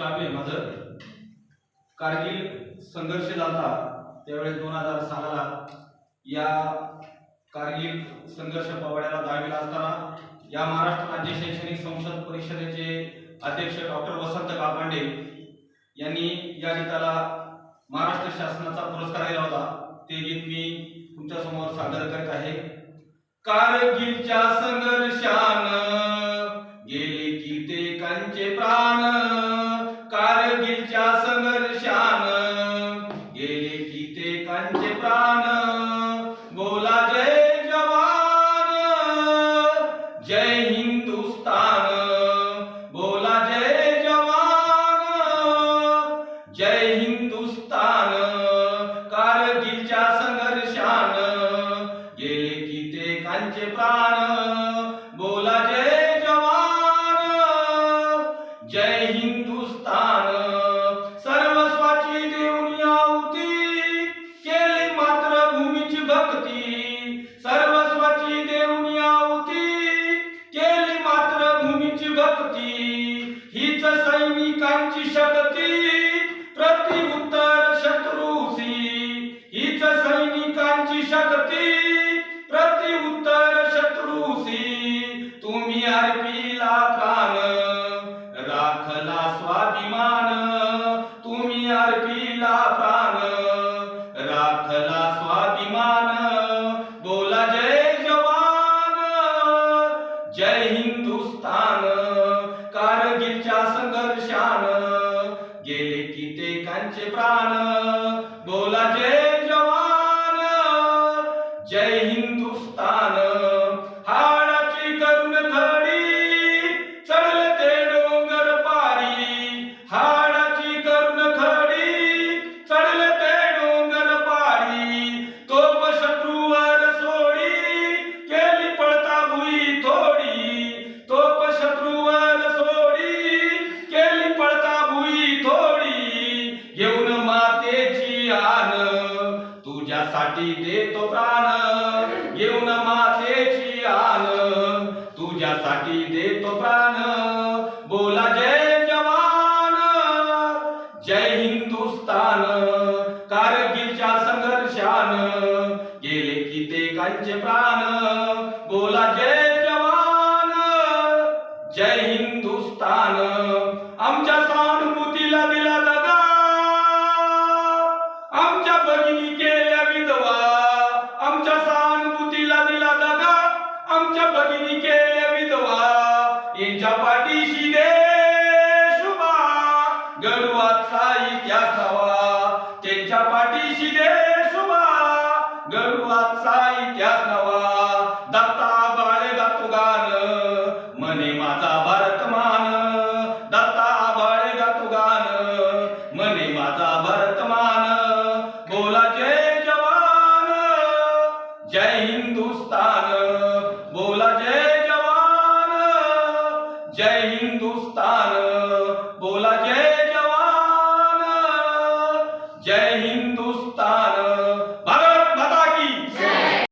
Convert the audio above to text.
काव्य माझं कारगिल संघर्ष झाला त्यावेळेस दोन हजार सहाला या कारगिल संघर्ष पवाड्याला दावेला असताना या महाराष्ट्र राज्य शैक्षणिक संसद परिषदेचे अध्यक्ष डॉक्टर वसंत कापांडे यांनी या गीताला महाराष्ट्र शासनाचा पुरस्कार दिला होता. ते गीत मी तुमच्यासमोर सादर करत आहे. कारगिलच्या संघर्षान गेले कित्येकांचे प्राण? गेले कित्येकांचे प्राण बोला जय जवान जय हिंदुस्तान बोला जय जवान जय हिंदुस्तान कारगिलच्या संघर्षान गेले कित्येकांचे प्राण सैनिकांची शक्ती उत्तर शत्रूसी हीच सैनिकांची शक्ती. तुझ्यासाठी देतो प्राण घेऊन मातेची आन तुझ्यासाठी देतो प्राण बोला जय जवान जय हिंदुस्तान कारगिलच्या संघर्षान गेले कित्येकांचे प्राण बोला जय जवान जय हिंदुस्तान आमच्या सहानुभूतीला दिला गडवाचा इतिहास नवा त्यांच्या पाठीशी देश उभा गडवाचा इतिहास नवा